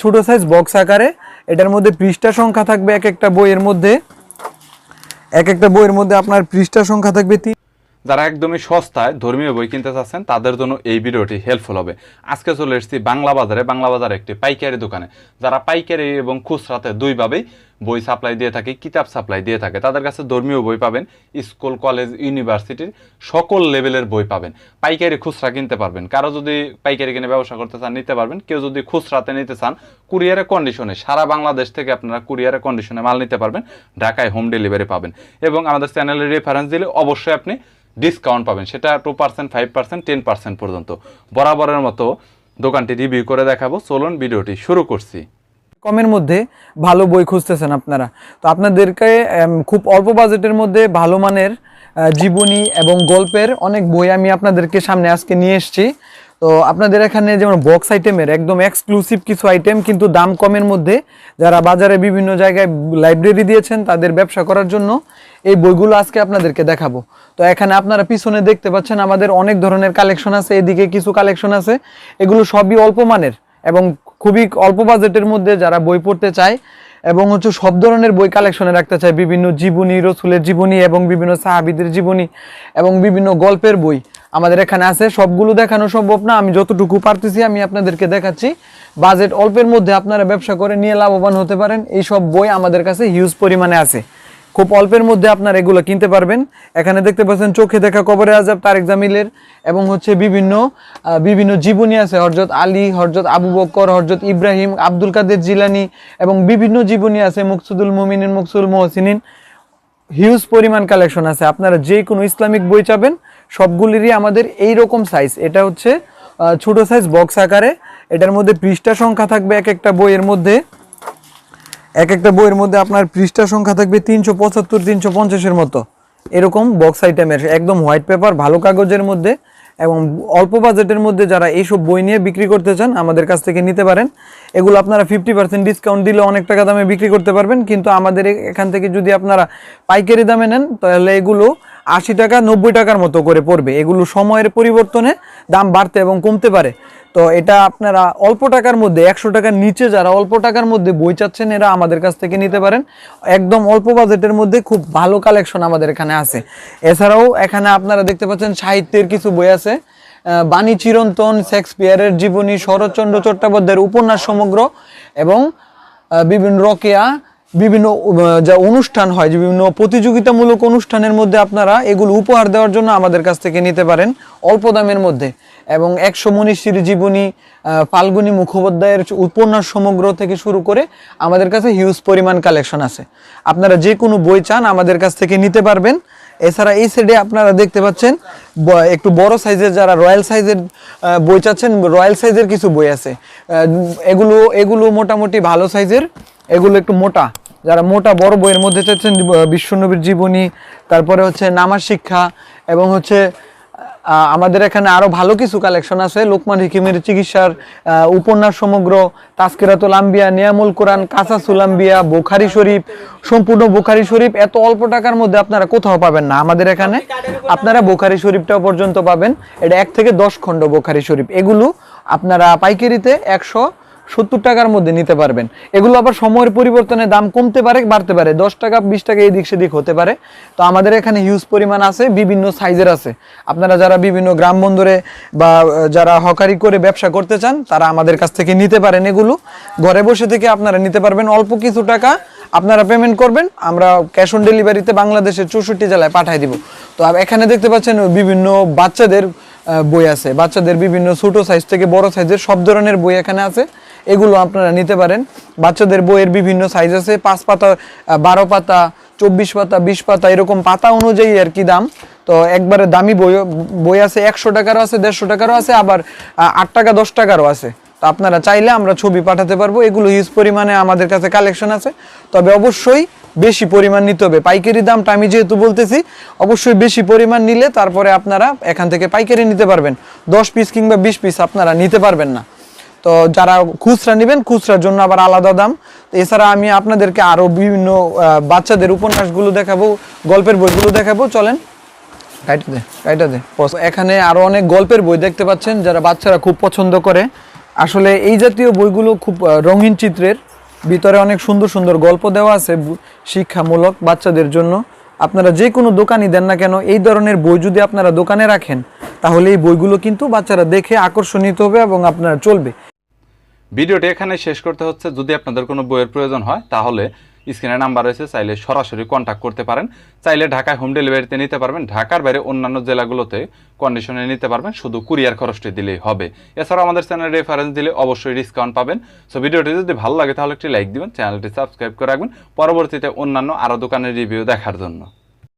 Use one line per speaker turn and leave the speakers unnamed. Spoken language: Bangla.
ছোট সাইজ বক্স আকারে। এটার মধ্যে পৃষ্ঠা সংখ্যা থাকবে এক একটা বইয়ের মধ্যে। এক একটা বইয়ের মধ্যে আপনার পৃষ্ঠা সংখ্যা থাকবে তিন।
যারা একদমই সস্তায় ধর্মীয় বই কিনতে চাচ্ছেন, তাদের জন্য এই ভিডিওটি হেল্পফুল হবে। আজকে চলে এসেছি বাংলা বাজারে। বাংলা বাজারে একটি পাইকারি দোকানে। যারা পাইকারি এবং খুচরাতে দুইভাবেই বই সাপ্লাই দিয়ে থাকে, কিতাব সাপ্লাই দিয়ে থাকে। তাদের কাছে ধর্মীয় বই পাবেন, স্কুল, কলেজ, ইউনিভার্সিটির সকল লেভেলের বই পাবেন। পাইকারি খুচরা কিনতে পারবেন। কারও যদি পাইকারি কিনে ব্যবসা করতে চান, নিতে পারবেন। কেউ যদি খুচরাতে নিতে চান কুরিয়ারের কন্ডিশনে সারা বাংলাদেশ থেকে আপনারা কুরিয়ারের কন্ডিশনে মাল নিতে পারবেন, ঢাকায় হোম ডেলিভারি পাবেন। এবং আমাদের চ্যানেলের রেফারেন্স দিলে অবশ্যই আপনি ডিসকাউন্ট পাবেন। সেটা two percent five percent ten percent পর্যন্ত। বরাবরের মতো দোকানটি রিভিউ করে দেখাবো। চলুন, ভিডিওটি শুরু করছি।
কমের মধ্যে ভালো বই খুঁজতেছেন আপনারা। তো আপনাদেরকে খুব অল্প বাজেটের মধ্যে ভালো মানের জীবনী এবং গল্পের অনেক বই আমি আপনাদেরকে সামনে আজকে নিয়ে এসেছি। তো আপনাদের এখানে যেমন বক্স আইটেমের একদম এক্সক্লুসিভ কিছু আইটেম কিন্তু দাম কমের মধ্যে যারা বাজারে বিভিন্ন জায়গায় লাইব্রেরি দিয়েছেন, তাদের ব্যবসা করার জন্য এই বইগুলো আজকে আপনাদেরকে দেখাবো। তো এখানে আপনারা পিছনে দেখতে পাচ্ছেন আমাদের অনেক ধরনের কালেকশন আছে, এদিকে কিছু কালেকশন আছে, এগুলো সবই অল্প মানের এবং খুবই অল্প বাজেটের মধ্যে যারা বই পড়তে চায় এবং হচ্ছে সব ধরনের বই কালেকশনে রাখতে চায়, বিভিন্ন জীবনী, রসুলের জীবনী এবং বিভিন্ন সাহাবিদের জীবনী এবং বিভিন্ন গল্পের বই আমাদের এখানে আছে। সবগুলো দেখানো সম্ভব না, আমি যতটুকু পারতেছি আমি আপনাদেরকে দেখাচ্ছি। বাজেট অল্পের মধ্যে আপনারা ব্যবসা করে নিয়ে লাভবান হতে পারেন। এই সব বই আমাদের কাছে হিউজ পরিমাণে আছে। খুব অল্পের মধ্যে আপনারা এগুলো কিনতে পারবেন। এখানে দেখতে পাচ্ছেন, চোখে দেখা কবরে আজাব তারেক জামিলের এবং হচ্ছে বিভিন্ন বিভিন্ন জীবনী আছে। হরজত আলী হরজত আবু বক্কর হরজত ইব্রাহিম, আব্দুল কাদের জিলানি এবং বিভিন্ন জীবনী আছে, মুকসুদুল মুমিনিন, মুকসুল মোহসিনিন। হিউজ পরিমাণ কালেকশন আছে। আপনারা যে কোনো ইসলামিক বই চাবেন, সবগুলিরই আমাদের এই রকম সাইজ এটা হচ্ছে ছোট সাইজ বক্স আকারে। এটার মধ্যে পৃষ্ঠা সংখ্যা থাকবে এক একটা বইয়ের মধ্যে। এক একটা বইয়ের মধ্যে আপনার পৃষ্ঠা সংখ্যা থাকবে তিনশো পঁচাত্তর, তিনশো পঞ্চাশের মতো। এরকম বক্স আইটেমের একদম হোয়াইট পেপার ভালো কাগজের মধ্যে এবং অল্প বাজেটের মধ্যে যারা এইসব বই নিয়ে বিক্রি করতে চান, আমাদের কাছ থেকে নিতে পারেন। এগুলো আপনারা ফিফটি পার্সেন্ট ডিসকাউন্ট দিলে অনেক টাকা দামে বিক্রি করতে পারবেন। কিন্তু আমাদের এখান থেকে যদি আপনারা পাইকারি দামে নেন, তাহলে এগুলো আশি টাকা, নব্বই টাকার মতো করে পড়বে। এগুলো সময়ের পরিবর্তনে দাম বাড়তে এবং কমতে পারে। তো এটা আপনারা অল্প টাকার মধ্যে, একশো টাকার নিচে যারা অল্প টাকার মধ্যে বই চাচ্ছেন, এরা আমাদের কাছ থেকে নিতে পারেন। একদম অল্প বাজেটের মধ্যে খুব ভালো কালেকশন আমাদের এখানে আছে। এছাড়াও এখানে আপনারা দেখতে পাচ্ছেন সাহিত্যের কিছু বই আছে। বাণী চিরন্তন, শেক্সপিয়ারের জীবনী, শরৎচন্দ্র চট্টোপাধ্যায়ের উপন্যাস সমগ্র এবং বিভিন্ন রকেয়া বিভিন্ন যা অনুষ্ঠান হয়, যে বিভিন্ন প্রতিযোগিতামূলক অনুষ্ঠানের মধ্যে আপনারা এগুলো উপহার দেওয়ার জন্য আমাদের কাছ থেকে নিতে পারেন অল্প দামের মধ্যে। এবং একশো মনীষীর জীবনী ফাল্গুনী মুখোপাধ্যায়ের উপন্যাস সমগ্র থেকে শুরু করে আমাদের কাছে হিউজ পরিমাণ কালেকশন আছে। আপনারা যে কোনো বই চান আমাদের কাছ থেকে নিতে পারবেন। এছাড়া এই সাইডে আপনারা দেখতে পাচ্ছেন একটু বড় সাইজের যারা রয়্যাল সাইজের বই চাচ্ছেন রয়্যাল সাইজের কিছু বই আছে। এগুলো এগুলো মোটামুটি ভালো সাইজের এগুলো একটু মোটা। যারা মোটা বড় বইয়ের মধ্যে চাচ্ছেন বিশ্বনবীর জীবনী, তারপরে হচ্ছে নামাজ শিক্ষা এবং হচ্ছে আমাদের এখানে আরও ভালো কিছু কালেকশন আছে। লোকমান হিকিমের চিকিৎসার উপন্যাস সমগ্র তাস্কিরাতুল আম্বিয়া, নিয়ামুল কোরআন, কাসাসুল আম্বিয়া, বোখারি শরীফ, সম্পূর্ণ বোখারি শরীফ। এত অল্প টাকার মধ্যে আপনারা কোথাও পাবেন না আমাদের এখানে। আপনারা বোখারি শরীফটাও পর্যন্ত পাবেন। এটা এক থেকে দশ খণ্ড বোখারি শরীফ। এগুলো আপনারা পাইকারিতে একশো সত্তর টাকার মধ্যে নিতে পারবেন। এগুলো আবার সময়ের পরিবর্তনে দাম কমতে পারে, বাড়তে পারে। দশ টাকা, বিশ টাকা এদিক সেদিক হতে পারে। তো আমাদের এখানে হিউজ পরিমাণ আছে, বিভিন্ন সাইজের আছে। আপনারা যারা বিভিন্ন গ্রাম বন্দরে বা যারা হকারি করে ব্যবসা করতে চান, তারা আমাদের কাছ থেকে নিতে পারেন এগুলো। ঘরে বসে থেকে আপনারা নিতে পারবেন অল্প কিছু টাকা। আপনারা পেমেন্ট করবেন, আমরা ক্যাশ অন ডেলিভারিতে বাংলাদেশের চৌষট্টি জেলায় পাঠিয়ে দিব। তো এখানে দেখতে পাচ্ছেন বিভিন্ন বাচ্চাদের বই আছে। বাচ্চাদের বিভিন্ন ছোট সাইজ থেকে বড় সাইজের সব ধরনের বই এখানে আছে। এগুলো আপনারা নিতে পারেন। বাচ্চাদের বইয়ের বিভিন্ন সাইজ আছে, পাঁচ পাতা বারো পাতা, চব্বিশ পাতা, বিশ পাতা, এরকম পাতা অনুযায়ী আর কি দাম। তো একবারে দামি বই বই আছে একশো টাকারও আছে, দেড়শো টাকারও আছে, আবার আট টাকা, দশ টাকারও আছে। তো আপনারা চাইলে আমরা ছবি পাঠাতে পারব। এগুলো হিউজ পরিমাণে আমাদের কাছে কালেকশন আছে। তবে অবশ্যই বেশি পরিমাণ নিতে হবে। পাইকারি দামটা আমি যেহেতু বলতেছি, অবশ্যই বেশি পরিমাণ নিলে তারপরে আপনারা এখান থেকে পাইকারি নিতে পারবেন। দশ পিস কিংবা বিশ পিস আপনারা নিতে পারবেন না। তো যারা খুচরা নেবেন খুচরার জন্য আবার আলাদা দাম। তো এছাড়া আমি আপনাদেরকে আরও বিভিন্ন বাচ্চাদের উপন্যাসগুলো দেখাবো গল্পের বইগুলো দেখাবো। চলেন। দে দে এখানে আরও অনেক গল্পের বই দেখতে পাচ্ছেন যারা বাচ্চারা খুব পছন্দ করে। আসলে এই জাতীয় বইগুলো খুব রঙিন চিত্রের। ভিতরে অনেক সুন্দর সুন্দর গল্প দেওয়া আছে শিক্ষামূলক বাচ্চাদের জন্য। আপনারা যে কোনো দোকানই দেন না কেন এই ধরনের বই যদি আপনারা দোকানে রাখেন তাহলে এই বইগুলো কিন্তু বাচ্চারা দেখে আকর্ষণীয় হবে এবং আপনারা চলবে।
ভিডিওটি এখানে শেষ করতে হচ্ছে। যদি আপনাদের কোনো বইয়ের প্রয়োজন হয়, তাহলে স্ক্রিনে নাম্বার রয়েছে, চাইলে সরাসরি কন্ট্যাক্ট করতে পারেন। চাইলে ঢাকায় হোম ডেলিভারিতে নিতে পারবেন। ঢাকার বাইরে অন্যান্য জেলাগুলোতে কন্ডিশনে নিতে পারবেন। শুধু কুরিয়ার খরচটি দিলেই হবে। এছাড়াও আমাদের চ্যানেল রেফারেন্স দিলে অবশ্যই ডিসকাউন্ট পাবেন। সো ভিডিওটি যদি ভালো লাগে, তাহলে একটি লাইক দিবেন। চ্যানেলটি সাবস্ক্রাইব করে রাখবেন। পরবর্তীতে অন্যান্য আরও দোকানের রিভিউ দেখার জন্য।